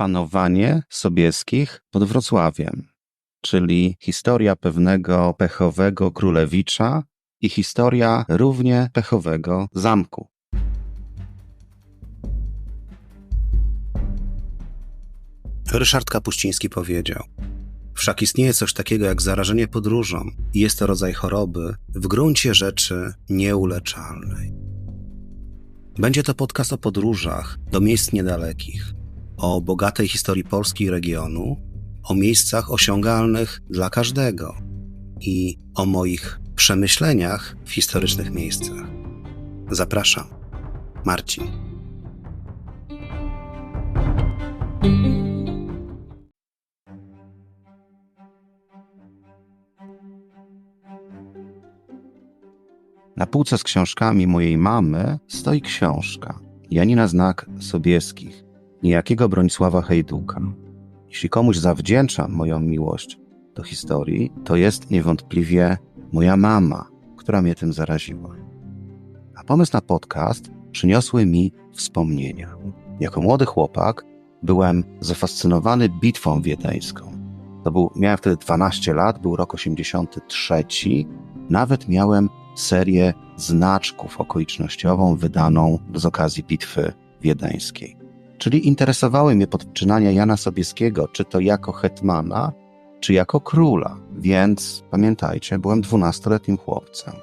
Panowanie Sobieskich pod Wrocławiem, czyli historia pewnego pechowego królewicza i historia równie pechowego zamku. Ryszard Kapuściński powiedział: Wszak istnieje coś takiego jak zarażenie podróżą i jest to rodzaj choroby w gruncie rzeczy nieuleczalnej. Będzie to podcast o podróżach do miejsc niedalekich, o bogatej historii Polski i regionu, o miejscach osiągalnych dla każdego i o moich przemyśleniach w historycznych miejscach. Zapraszam, Marcin. Na półce z książkami mojej mamy stoi książka Janina Znak Sobieskich, niejakiego Bronisława Hejduka. Jeśli komuś zawdzięczam moją miłość do historii, to jest niewątpliwie moja mama, która mnie tym zaraziła. A pomysł na podcast przyniosły mi wspomnienia. Jako młody chłopak byłem zafascynowany bitwą wiedeńską. To był, miałem wtedy 12 lat, był rok 83. Nawet miałem serię znaczków okolicznościową wydaną z okazji bitwy wiedeńskiej. Czyli interesowały mnie podczynania Jana Sobieskiego, czy to jako hetmana, czy jako króla. Więc pamiętajcie, byłem dwunastoletnim chłopcem.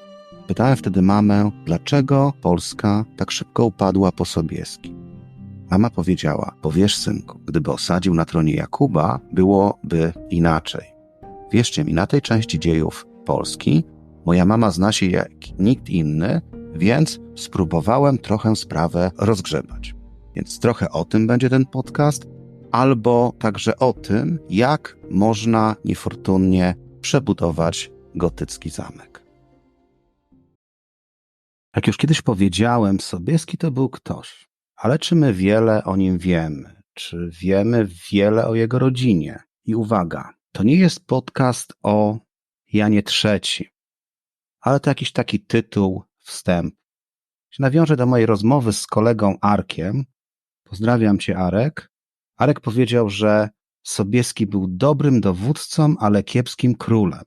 Pytałem wtedy mamę, dlaczego Polska tak szybko upadła po Sobieski. Mama powiedziała: Powiesz, synku, gdyby osadził na tronie Jakuba, byłoby inaczej. Wierzcie mi, na tej części dziejów Polski moja mama zna się jak nikt inny, więc spróbowałem trochę sprawę rozgrzebać. Więc trochę o tym będzie ten podcast, albo także o tym, jak można niefortunnie przebudować gotycki zamek. Jak już kiedyś powiedziałem, Sobieski to był ktoś. Ale czy my wiele o nim wiemy? Czy wiemy wiele o jego rodzinie? I uwaga, to nie jest podcast o Janie III, ale to jakiś taki tytuł, wstęp. Nawiążę do mojej rozmowy z kolegą Arkiem. Pozdrawiam cię, Arek. Arek powiedział, że Sobieski był dobrym dowódcą, ale kiepskim królem.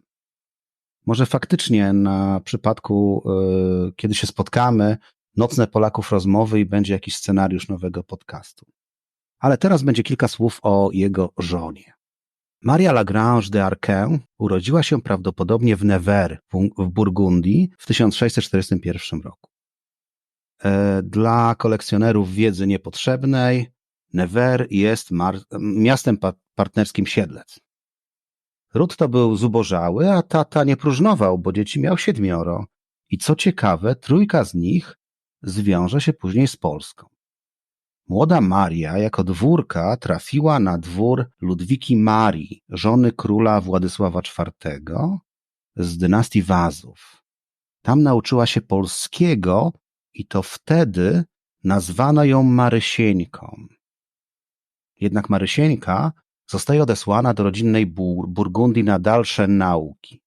Może faktycznie na przypadku, yy, kiedy się spotkamy, nocne Polaków rozmowy i będzie jakiś scenariusz nowego podcastu. Ale teraz będzie kilka słów o jego żonie. Maria Lagrange de Arquin urodziła się prawdopodobnie w Nevers w Burgundii w 1641 roku. E, dla kolekcjonerów wiedzy niepotrzebnej, Nevers jest miastem pa partnerskim Siedlec. Ród to był zubożały, a tata nie próżnował, bo dzieci miał siedmioro. I co ciekawe, trójka z nich zwiąże się później z Polską. Młoda Maria jako dwórka trafiła na dwór Ludwiki Marii, żony króla Władysława IV z dynastii Wazów. Tam nauczyła się polskiego i to wtedy nazwano ją Marysieńką. Jednak Marysieńka zostaje odesłana do rodzinnej Burgundii na dalsze nauki.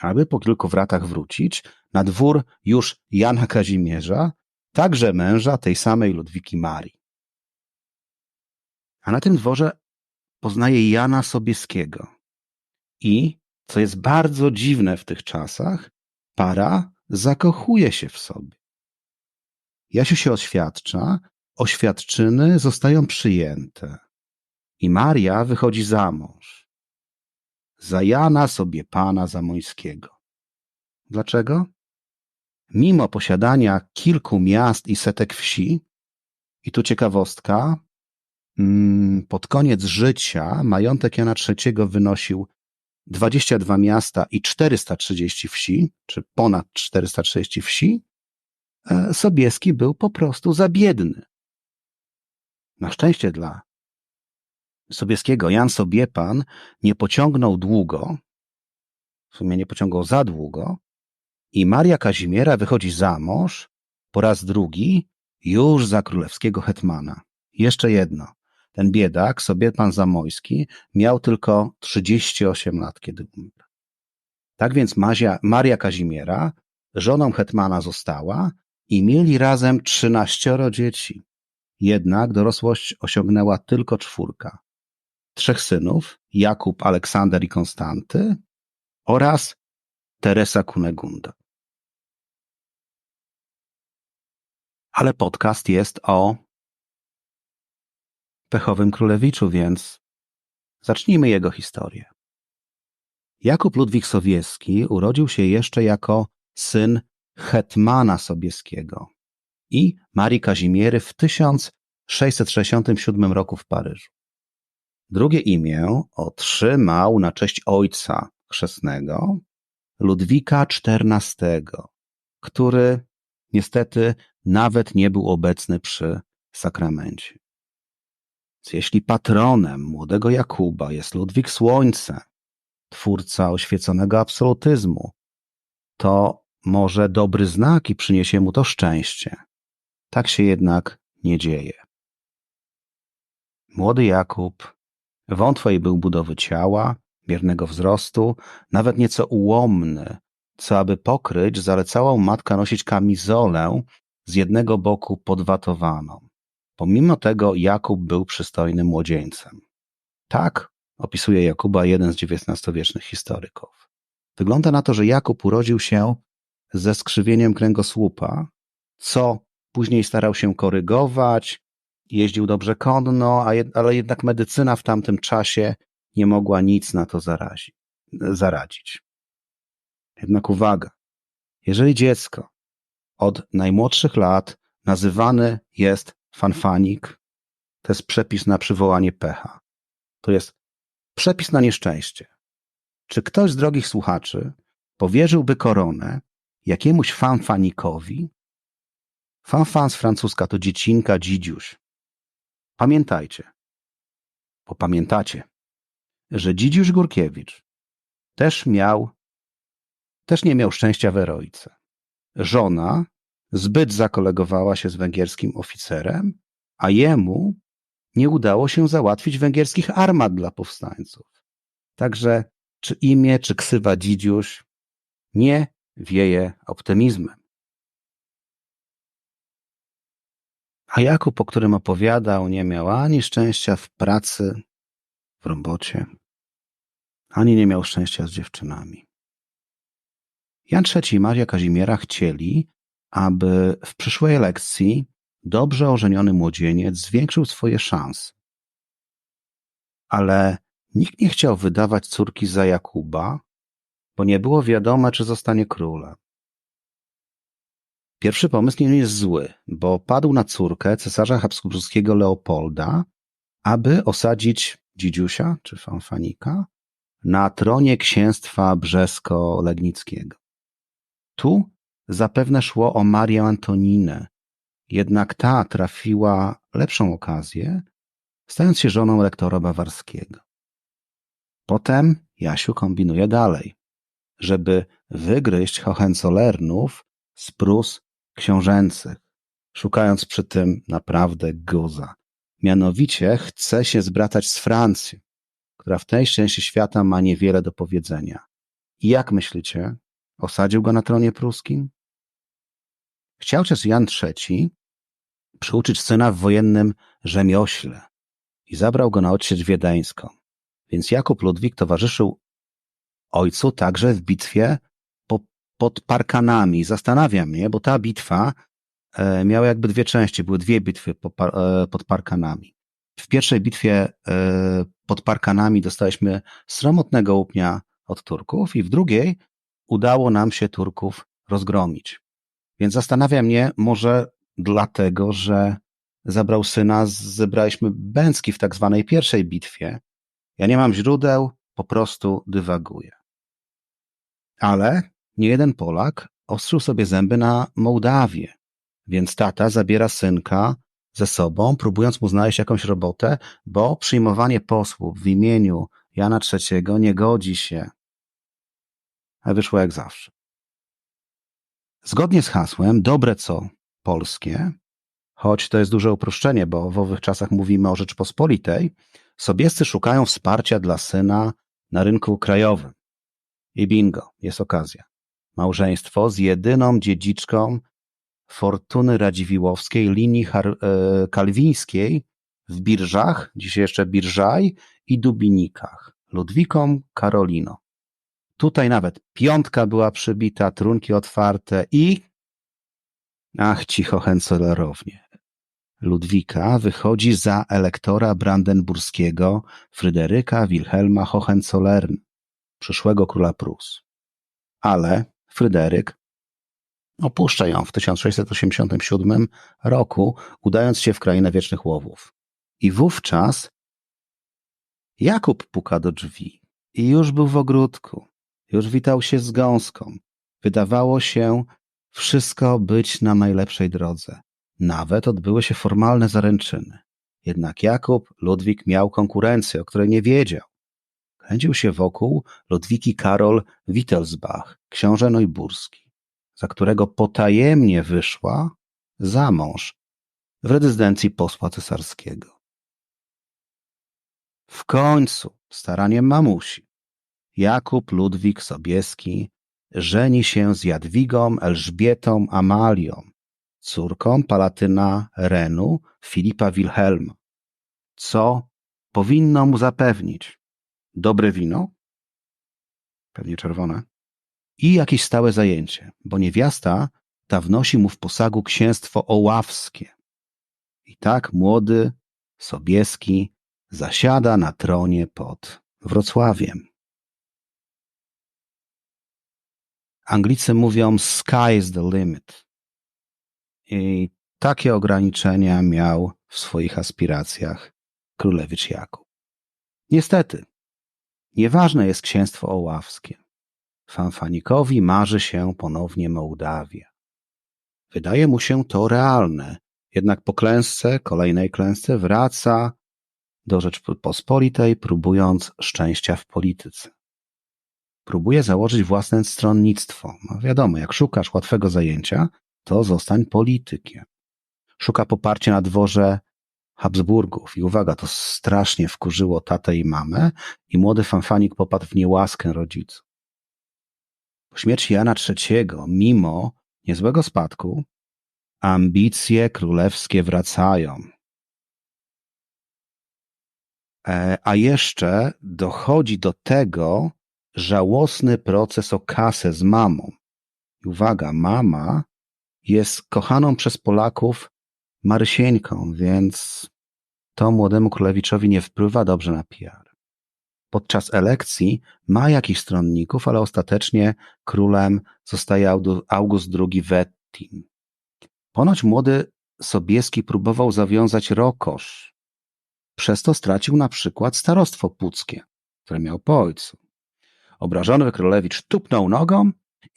Aby po kilku wratach wrócić na dwór już Jana Kazimierza, także męża tej samej Ludwiki Marii. A na tym dworze poznaje Jana Sobieskiego. I, co jest bardzo dziwne w tych czasach, para zakochuje się w sobie. Jasiu się oświadcza, oświadczyny zostają przyjęte i Maria wychodzi za mąż. Za Jana sobie pana Zamońskiego. Dlaczego? Mimo posiadania kilku miast i setek wsi, i tu ciekawostka, mm, pod koniec życia majątek Jana III wynosił 22 miasta i 430 wsi, czy ponad 430 wsi, Sobieski był po prostu za biedny. Na szczęście dla Sobieskiego Jan Sobiepan nie pociągnął długo, w sumie nie pociągał za długo, i Maria Kazimiera wychodzi za mąż po raz drugi już za królewskiego hetmana. Jeszcze jedno. Ten biedak, Sobiepan Zamojski, miał tylko 38 lat, kiedy umarł. Tak więc Mazia, Maria Kazimiera żoną hetmana została i mieli razem 13 dzieci. jednak dorosłość osiągnęła tylko czwórka. Trzech synów, Jakub, Aleksander i Konstanty oraz Teresa Kunegunda. Ale podcast jest o pechowym królewiczu, więc zacznijmy jego historię. Jakub Ludwik Sobieski urodził się jeszcze jako syn hetmana Sobieskiego i Marii Kazimiery w 1667 roku w Paryżu. Drugie imię otrzymał na cześć ojca chrzestnego Ludwika XIV, który niestety nawet nie był obecny przy sakramencie. Jeśli patronem młodego Jakuba jest Ludwik Słońce, twórca oświeconego absolutyzmu, to może dobry znak i przyniesie mu to szczęście. Tak się jednak nie dzieje. Młody Jakub wątłej był budowy ciała, miernego wzrostu, nawet nieco ułomny, co aby pokryć, zalecała matka nosić kamizolę z jednego boku podwatowaną. Pomimo tego Jakub był przystojnym młodzieńcem. Tak opisuje Jakuba jeden z XIX-wiecznych historyków. Wygląda na to, że Jakub urodził się ze skrzywieniem kręgosłupa, co później starał się korygować, jeździł dobrze konno, ale jednak medycyna w tamtym czasie nie mogła nic na to zarazi, zaradzić. Jednak uwaga, jeżeli dziecko od najmłodszych lat nazywany jest fanfanik, to jest przepis na przywołanie pecha. To jest przepis na nieszczęście. Czy ktoś z drogich słuchaczy powierzyłby koronę jakiemuś fanfanikowi? Fanfan z francuska to dziecinka, dzidziuś. Pamiętajcie, bo pamiętacie, że Dzidziusz Górkiewicz też miał, też nie miał szczęścia w eroice. Żona zbyt zakolegowała się z węgierskim oficerem, a jemu nie udało się załatwić węgierskich armat dla powstańców. Także czy imię, czy ksywa Dzidziuś nie wieje optymizmem. A Jakub, o którym opowiadał, nie miał ani szczęścia w pracy, w robocie, ani nie miał szczęścia z dziewczynami. Jan III i Maria Kazimiera chcieli, aby w przyszłej lekcji dobrze ożeniony młodzieniec zwiększył swoje szanse. Ale nikt nie chciał wydawać córki za Jakuba, bo nie było wiadome, czy zostanie królem. Pierwszy pomysł nie jest zły, bo padł na córkę cesarza habsburskiego Leopolda, aby osadzić dzidziusia czy fanfanika na tronie księstwa brzesko-legnickiego. Tu zapewne szło o Marię Antoninę, jednak ta trafiła lepszą okazję, stając się żoną lektora bawarskiego. Potem Jasiu kombinuje dalej, żeby wygryźć Hohenzollernów z Prus książęcych, szukając przy tym naprawdę guza. Mianowicie chce się zbratać z Francją, która w tej części świata ma niewiele do powiedzenia. I jak myślicie, osadził go na tronie pruskim? Chciał też Jan III przyuczyć syna w wojennym rzemiośle i zabrał go na odsiecz wiedeńską. Więc Jakub Ludwik towarzyszył ojcu także w bitwie po, pod Parkanami. Zastanawia mnie, bo ta bitwa e, miała jakby dwie części, były dwie bitwy po, e, pod Parkanami. W pierwszej bitwie e, pod Parkanami dostaliśmy sromotnego łupnia od Turków i w drugiej udało nam się Turków rozgromić. Więc zastanawia mnie, może dlatego, że zabrał syna, zebraliśmy Bęcki w tak zwanej pierwszej bitwie. Ja nie mam źródeł, po prostu dywaguję. Ale nie jeden Polak ostrzył sobie zęby na Mołdawię, więc tata zabiera synka ze sobą, próbując mu znaleźć jakąś robotę, bo przyjmowanie posłów w imieniu Jana III nie godzi się. A wyszło jak zawsze. Zgodnie z hasłem dobre co polskie, choć to jest duże uproszczenie, bo w owych czasach mówimy o Rzeczpospolitej, sobiescy szukają wsparcia dla syna na rynku krajowym. I bingo, jest okazja. Małżeństwo z jedyną dziedziczką Fortuny Radziwiłłowskiej, linii e, kalwińskiej w Birżach, dzisiaj jeszcze Birżaj i Dubinikach, Ludwikom, Karolino. Tutaj nawet piątka była przybita, trunki otwarte i... Ach, cicho Hencelerownie. Ludwika wychodzi za elektora brandenburskiego Fryderyka Wilhelma Hohenzollern, przyszłego króla Prus. Ale Fryderyk opuszcza ją w 1687 roku, udając się w krainę wiecznych łowów. I wówczas Jakub puka do drzwi i już był w ogródku, już witał się z gąską. Wydawało się wszystko być na najlepszej drodze. Nawet odbyły się formalne zaręczyny. Jednak Jakub, Ludwik miał konkurencję, o której nie wiedział. Kręcił się wokół Ludwiki Karol Wittelsbach, książę Neuburski, za którego potajemnie wyszła za mąż w rezydencji posła cesarskiego. W końcu, staraniem mamusi, Jakub Ludwik Sobieski żeni się z Jadwigą Elżbietą Amalią, córką palatyna Renu Filipa Wilhelma, co powinno mu zapewnić dobre wino, pewnie czerwone, i jakieś stałe zajęcie, bo niewiasta ta wnosi mu w posagu księstwo oławskie. I tak młody Sobieski zasiada na tronie pod Wrocławiem. Anglicy mówią sky is the limit. I takie ograniczenia miał w swoich aspiracjach królewicz Jakub. Niestety, nieważne jest księstwo oławskie. Fanfanikowi marzy się ponownie Mołdawia. Wydaje mu się to realne, jednak po klęsce, kolejnej klęsce wraca do Rzeczpospolitej, próbując szczęścia w polityce. Próbuje założyć własne stronnictwo. No wiadomo, jak szukasz łatwego zajęcia, to zostań politykiem. Szuka poparcia na dworze Habsburgów i uwaga, to strasznie wkurzyło tatę i mamę i młody fanfanik popadł w niełaskę rodziców. Po śmierci Jana III, mimo niezłego spadku, ambicje królewskie wracają. E, a jeszcze dochodzi do tego żałosny proces o kasę z mamą. I uwaga, mama jest kochaną przez Polaków Marysieńką, więc to młodemu królewiczowi nie wpływa dobrze na PR. Podczas elekcji ma jakichś stronników, ale ostatecznie królem zostaje August II Wettin. Ponoć młody Sobieski próbował zawiązać rokosz. Przez to stracił na przykład starostwo puckie, które miał po ojcu. Obrażony królewicz tupnął nogą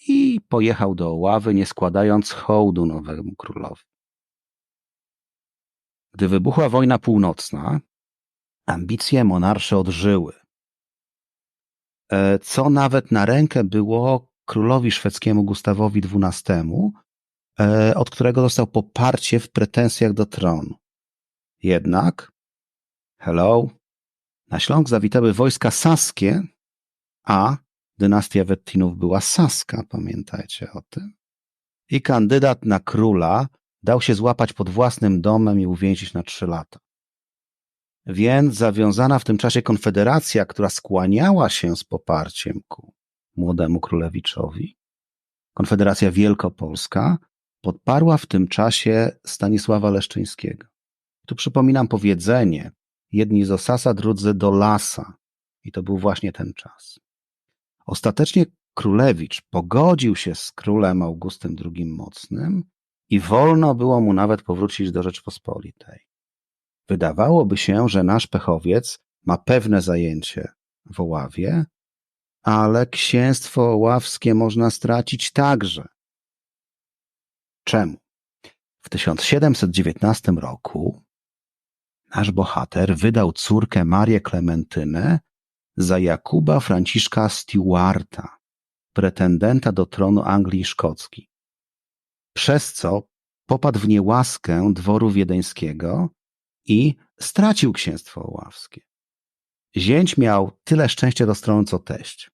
i pojechał do ławy, nie składając hołdu nowemu królowi. Gdy wybuchła wojna północna, ambicje monarsze odżyły. E, co nawet na rękę było królowi szwedzkiemu Gustawowi XII, e, od którego dostał poparcie w pretensjach do tronu. Jednak, hello, na Śląsk zawitały wojska saskie, a dynastia Wettinów była saska, pamiętajcie o tym. I kandydat na króla dał się złapać pod własnym domem i uwięzić na trzy lata. Więc zawiązana w tym czasie konfederacja, która skłaniała się z poparciem ku młodemu królewiczowi, Konfederacja Wielkopolska, podparła w tym czasie Stanisława Leszczyńskiego. Tu przypominam powiedzenie, jedni z Osasa, drudzy do lasa. I to był właśnie ten czas. Ostatecznie królewicz pogodził się z królem Augustym II Mocnym i wolno było mu nawet powrócić do Rzeczpospolitej. Wydawałoby się, że nasz pechowiec ma pewne zajęcie w Oławie, ale księstwo oławskie można stracić także. Czemu? W 1719 roku nasz bohater wydał córkę Marię Klementynę za Jakuba Franciszka Stewarta, pretendenta do tronu Anglii Szkockiej. Przez co popadł w niełaskę dworu wiedeńskiego i stracił księstwo oławskie. Zięć miał tyle szczęścia do strony, co teść.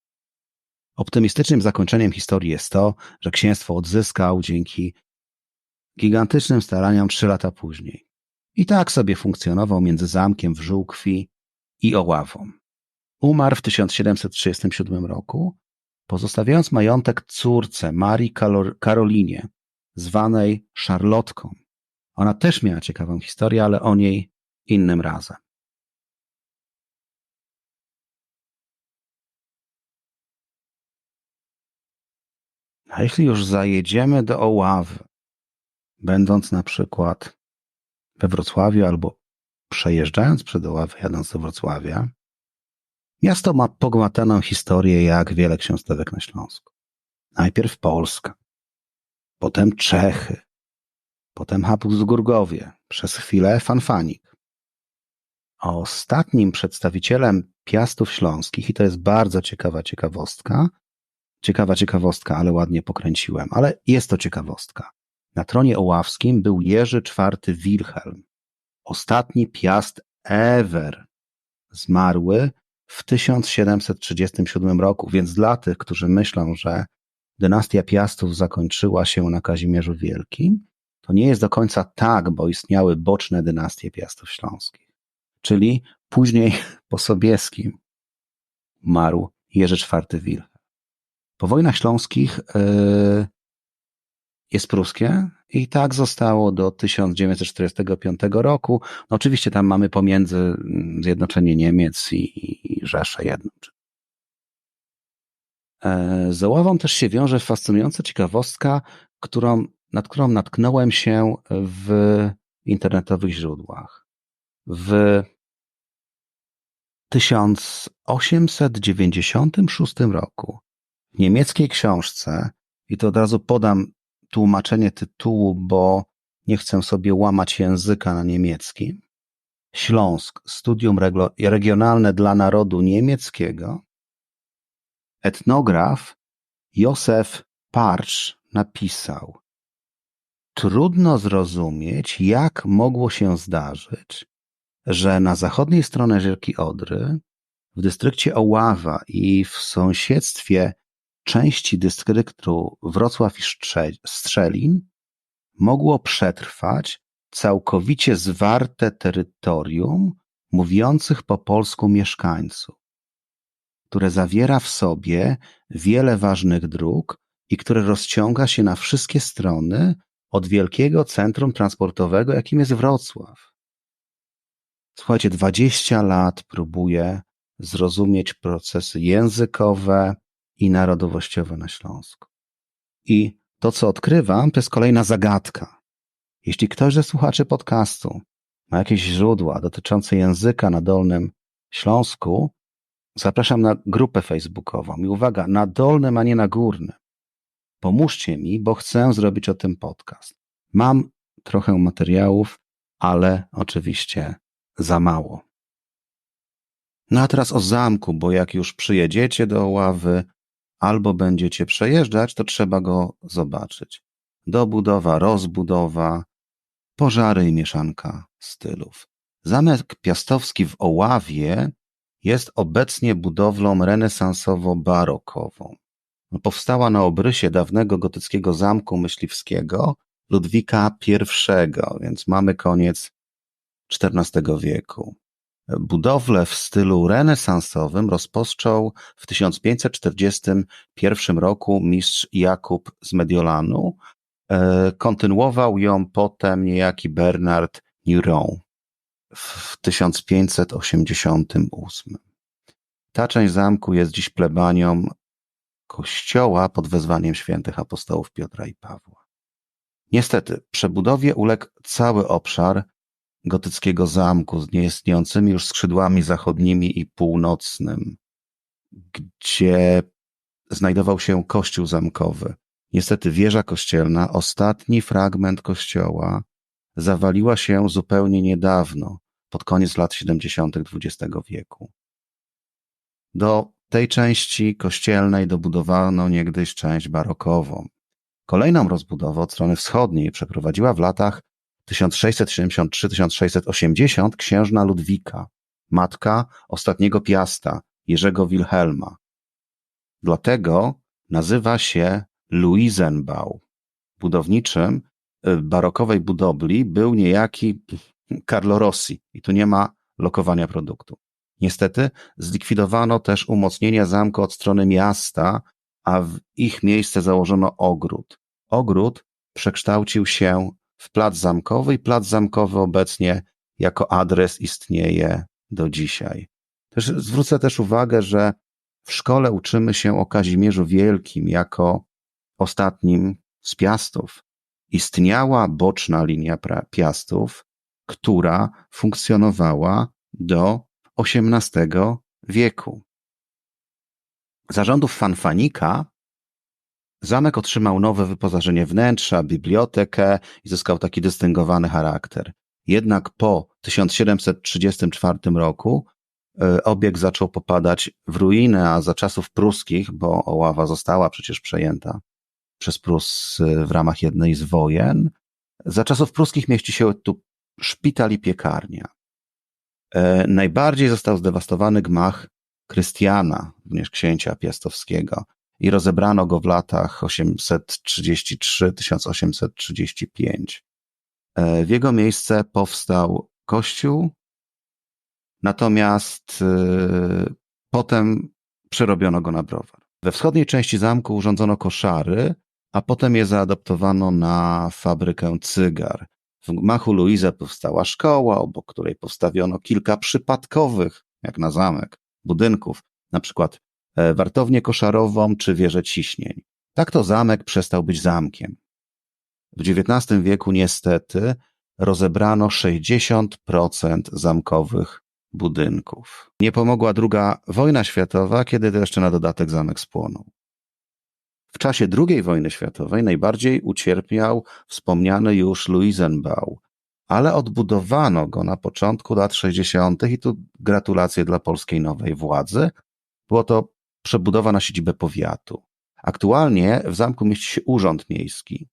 Optymistycznym zakończeniem historii jest to, że księstwo odzyskał dzięki gigantycznym staraniom trzy lata później. I tak sobie funkcjonował między zamkiem w Żółkwi i Oławą. Umarł w 1737 roku, pozostawiając majątek córce Marii Karolinie, zwanej Szarlotką. Ona też miała ciekawą historię, ale o niej innym razem. A jeśli już zajedziemy do Oławy, będąc na przykład we Wrocławiu albo przejeżdżając przed Oławę, jadąc do Wrocławia, miasto ma pogłataną historię jak wiele książstewek na Śląsku. Najpierw Polska, potem Czechy, potem Habsburgowie, przez chwilę Fanfanik. Ostatnim przedstawicielem Piastów Śląskich, i to jest bardzo ciekawa ciekawostka, ciekawa ciekawostka, ale ładnie pokręciłem, ale jest to ciekawostka. Na tronie oławskim był Jerzy IV Wilhelm, ostatni Piast ever, zmarły w 1737 roku, więc dla tych, którzy myślą, że dynastia Piastów zakończyła się na Kazimierzu Wielkim, to nie jest do końca tak, bo istniały boczne dynastie Piastów Śląskich. Czyli później po Sobieskim marł Jerzy IV Wilhelm. Po wojnach śląskich yy, jest pruskie i tak zostało do 1945 roku. No oczywiście tam mamy pomiędzy mm, zjednoczenie Niemiec i, i Rzeszę jedną. E, z Oławą też się wiąże fascynująca ciekawostka, którą, nad którą natknąłem się w internetowych źródłach. W 1896 roku w niemieckiej książce, i to od razu podam tłumaczenie tytułu, bo nie chcę sobie łamać języka na niemieckim. Śląsk, studium regionalne dla narodu niemieckiego. Etnograf Józef Parsz napisał: Trudno zrozumieć, jak mogło się zdarzyć, że na zachodniej stronie rzeki Odry, w dystrykcie Oława i w sąsiedztwie części dystryktu Wrocław i Strzelin mogło przetrwać całkowicie zwarte terytorium mówiących po polsku mieszkańców, które zawiera w sobie wiele ważnych dróg i które rozciąga się na wszystkie strony od wielkiego centrum transportowego, jakim jest Wrocław. Słuchajcie, 20 lat próbuję zrozumieć procesy językowe, i narodowościowe na Śląsku. I to, co odkrywam, to jest kolejna zagadka. Jeśli ktoś ze słuchaczy podcastu ma jakieś źródła dotyczące języka na Dolnym Śląsku, zapraszam na grupę facebookową. I uwaga, na dolnym, a nie na górnym. Pomóżcie mi, bo chcę zrobić o tym podcast. Mam trochę materiałów, ale oczywiście za mało. No a teraz o zamku, bo jak już przyjedziecie do ławy, albo będziecie przejeżdżać, to trzeba go zobaczyć. Dobudowa, rozbudowa, pożary i mieszanka stylów. Zamek Piastowski w Oławie jest obecnie budowlą renesansowo-barokową. Powstała na obrysie dawnego gotyckiego zamku myśliwskiego Ludwika I, więc mamy koniec XIV wieku. Budowlę w stylu renesansowym rozpoczął w 1541 roku mistrz Jakub z Mediolanu. E, kontynuował ją potem niejaki Bernard Nuron w 1588. Ta część zamku jest dziś plebanią kościoła pod wezwaniem świętych apostołów Piotra i Pawła. Niestety, przebudowie uległ cały obszar gotyckiego zamku z nieistniejącymi już skrzydłami zachodnimi i północnym, gdzie znajdował się kościół zamkowy. Niestety wieża kościelna, ostatni fragment kościoła, zawaliła się zupełnie niedawno, pod koniec lat 70. XX wieku. Do tej części kościelnej dobudowano niegdyś część barokową. Kolejną rozbudowę od strony wschodniej przeprowadziła w latach 1673-1680 księżna Ludwika, matka ostatniego piasta, Jerzego Wilhelma. Dlatego nazywa się Luisenbau. Budowniczym barokowej budowli był niejaki Carlo Rossi i tu nie ma lokowania produktu. Niestety zlikwidowano też umocnienia zamku od strony miasta, a w ich miejsce założono ogród. Ogród przekształcił się w plac zamkowy i plac zamkowy obecnie jako adres istnieje do dzisiaj. Też zwrócę też uwagę, że w szkole uczymy się o Kazimierzu Wielkim jako ostatnim z Piastów. Istniała boczna linia Piastów, która funkcjonowała do XVIII wieku. Zarządów Fanfanika zamek otrzymał nowe wyposażenie wnętrza, bibliotekę i zyskał taki dystyngowany charakter. Jednak po 1734 roku e, obiekt zaczął popadać w ruinę, a za czasów pruskich, bo Oława została przecież przejęta przez Prus e, w ramach jednej z wojen, za czasów pruskich mieści się tu szpital i piekarnia. E, najbardziej został zdewastowany gmach Krystiana, również księcia piastowskiego, i rozebrano go w latach 833-1835. E, w jego miejsce powstał kościół, natomiast e, potem przerobiono go na browar. We wschodniej części zamku urządzono koszary, a potem je zaadoptowano na fabrykę cygar. W gmachu Luiza powstała szkoła, obok której postawiono kilka przypadkowych, jak na zamek, budynków, na przykład e, wartownię koszarową czy wieżę ciśnień. Tak to zamek przestał być zamkiem. W XIX wieku niestety rozebrano 60% zamkowych budynków. Nie pomogła druga wojna światowa, kiedy to jeszcze na dodatek zamek spłonął. W czasie II wojny światowej najbardziej ucierpiał wspomniany już Luisenbau, ale odbudowano go na początku lat 60. i tu gratulacje dla polskiej nowej władzy. Było to przebudowa na siedzibę powiatu. Aktualnie w zamku mieści się urząd miejski.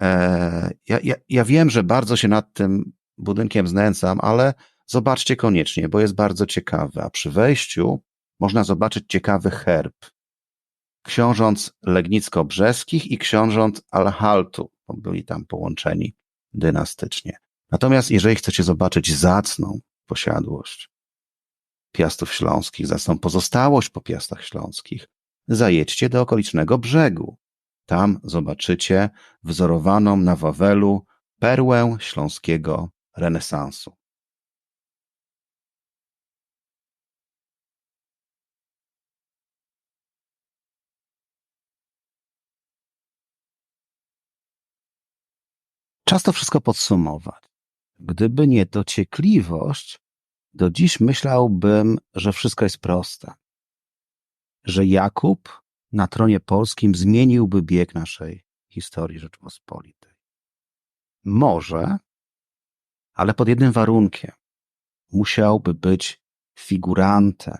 E, ja, ja, ja wiem, że bardzo się nad tym budynkiem znęcam, ale zobaczcie koniecznie, bo jest bardzo ciekawy. A przy wejściu można zobaczyć ciekawy herb książąt legnicko-brzeskich i książąt Alhaltu, bo byli tam połączeni dynastycznie. Natomiast jeżeli chcecie zobaczyć zacną posiadłość Piastów Śląskich, zacną pozostałość po Piastach Śląskich, zajedźcie do okolicznego brzegu. Tam zobaczycie wzorowaną na Wawelu perłę śląskiego renesansu. Czas to wszystko podsumować. Gdyby nie dociekliwość, do dziś myślałbym, że wszystko jest proste. Że Jakub na tronie polskim zmieniłby bieg naszej historii Rzeczpospolitej. Może, ale pod jednym warunkiem. Musiałby być figurantem,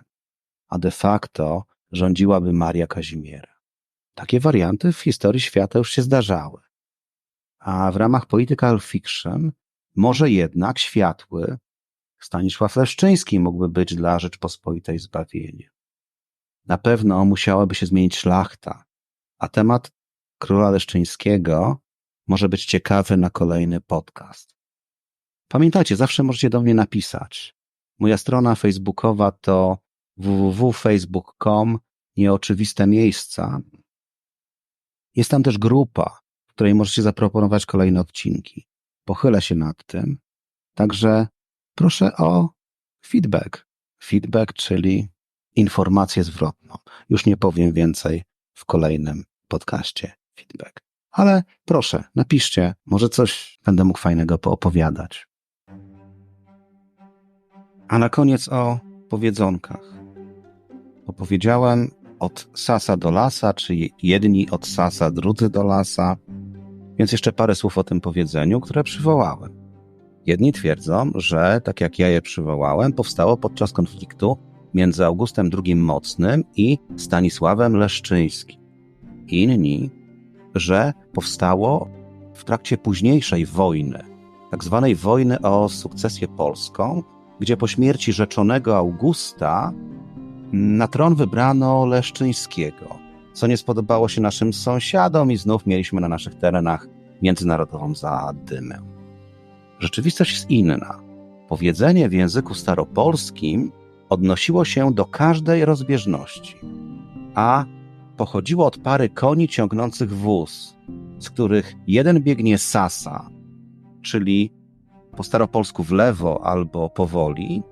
a de facto rządziłaby Maria Kazimiera. Takie warianty w historii świata już się zdarzały a w ramach political fiction może jednak światły Stanisław Leszczyński mógłby być dla Rzeczpospolitej zbawieniem. Na pewno musiałaby się zmienić szlachta, a temat króla Leszczyńskiego może być ciekawy na kolejny podcast. Pamiętajcie, zawsze możecie do mnie napisać. Moja strona facebookowa to www.facebook.com nieoczywiste miejsca. Jest tam też grupa której możecie zaproponować kolejne odcinki. Pochylę się nad tym. Także proszę o feedback. Feedback, czyli informację zwrotną. Już nie powiem więcej w kolejnym podcaście feedback. Ale proszę, napiszcie, może coś będę mógł fajnego poopowiadać. A na koniec o powiedzonkach. Opowiedziałem od sasa do lasa, czy jedni od sasa, drudzy do lasa. Więc jeszcze parę słów o tym powiedzeniu, które przywołałem. Jedni twierdzą, że, tak jak ja je przywołałem, powstało podczas konfliktu między Augustem II Mocnym i Stanisławem Leszczyńskim. Inni, że powstało w trakcie późniejszej wojny, tak zwanej wojny o sukcesję polską, gdzie po śmierci rzeczonego Augusta na tron wybrano Leszczyńskiego, co nie spodobało się naszym sąsiadom i znów mieliśmy na naszych terenach międzynarodową zadymę. Rzeczywistość jest inna. Powiedzenie w języku staropolskim odnosiło się do każdej rozbieżności, a pochodziło od pary koni ciągnących wóz, z których jeden biegnie sasa, czyli po staropolsku w lewo albo powoli,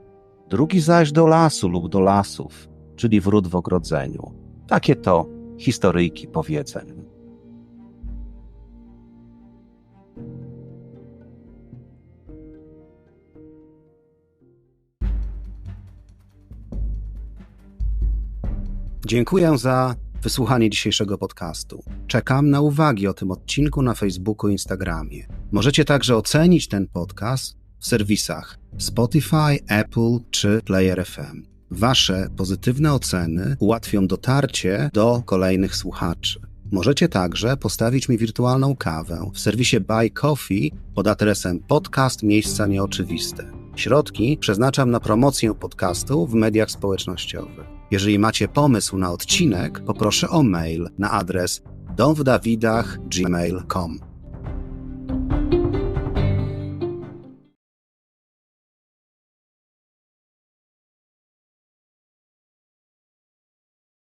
drugi zaś do lasu lub do lasów, czyli wrót w ogrodzeniu. Takie to historyjki powiedzeń. Dziękuję za wysłuchanie dzisiejszego podcastu. Czekam na uwagi o tym odcinku na Facebooku i Instagramie. Możecie także ocenić ten podcast w serwisach Spotify, Apple czy Player FM. Wasze pozytywne oceny ułatwią dotarcie do kolejnych słuchaczy. Możecie także postawić mi wirtualną kawę w serwisie Buy Coffee pod adresem podcast Miejsca Nieoczywiste. Środki przeznaczam na promocję podcastu w mediach społecznościowych. Jeżeli macie pomysł na odcinek, poproszę o mail na adres domwdawidach.gmail.com.